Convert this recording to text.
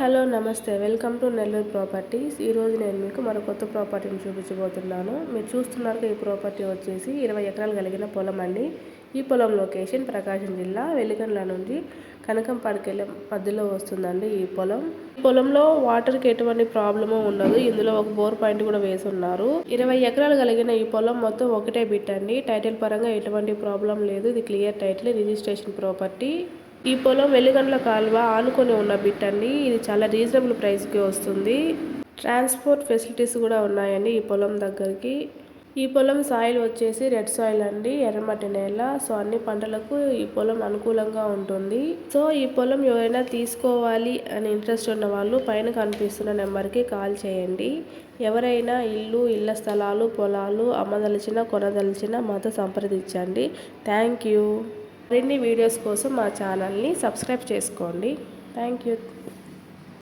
Hello నమస్తే. Welcome to Nellore properties. ఈరోజు నేను మీకు మరో కొత్త ప్రాపర్టీని చూపించబోతున్నాను. మీరు చూస్తున్నారు ఈ ప్రాపర్టీ వచ్చేసి ఇరవై ఎకరాలు కలిగిన పొలం అండి. ఈ పొలం లొకేషన్ ప్రకాశం జిల్లా వెలిగండ్ల నుండి కనకంపాడికెళ్ళే మధ్యలో వస్తుందండి ఈ పొలం. ఈ పొలంలో వాటర్కి ఎటువంటి ప్రాబ్లము ఉండదు. ఇందులో ఒక బోర్ పాయింట్ కూడా వేసి ఉన్నారు ఇరవై ఎకరాలు కలిగిన ఈ పొలం మొత్తం ఒకటే బిట్ అండి. టైటిల్ పరంగా ఎటువంటి ప్రాబ్లం లేదు. ఇది క్లియర్ టైటిల్ రిజిస్ట్రేషన్ ప్రాపర్టీ. ఈ పొలం వెలుగండ్ల కాలువ ఆనుకొని ఉన్న బిట్ అండి ఇది చాలా రీజనబుల్ ప్రైస్కి వస్తుంది. ట్రాన్స్పోర్ట్ ఫెసిలిటీస్ కూడా ఉన్నాయండి ఈ పొలం దగ్గరికి. ఈ పొలం సాయిల్ వచ్చేసి రెడ్ సాయిల్ అండి ఎర్రమట్టి నేల. సో అన్ని పంటలకు ఈ పొలం అనుకూలంగా ఉంటుంది. సో ఈ పొలం ఎవరైనా తీసుకోవాలి అని ఇంట్రెస్ట్ ఉన్న వాళ్ళు పైన కనిపిస్తున్న నెంబర్కి కాల్ చేయండి. ఎవరైనా ఇల్లు ఇళ్ళ స్థలాలు పొలాలు అమ్మదలిచిన కొనదలిచిన మాతో సంప్రదించండి. Thank you. మరిన్ని వీడియోస్ కోసం మా ఛానల్ని సబ్స్క్రైబ్ చేసుకోండి. Thank you.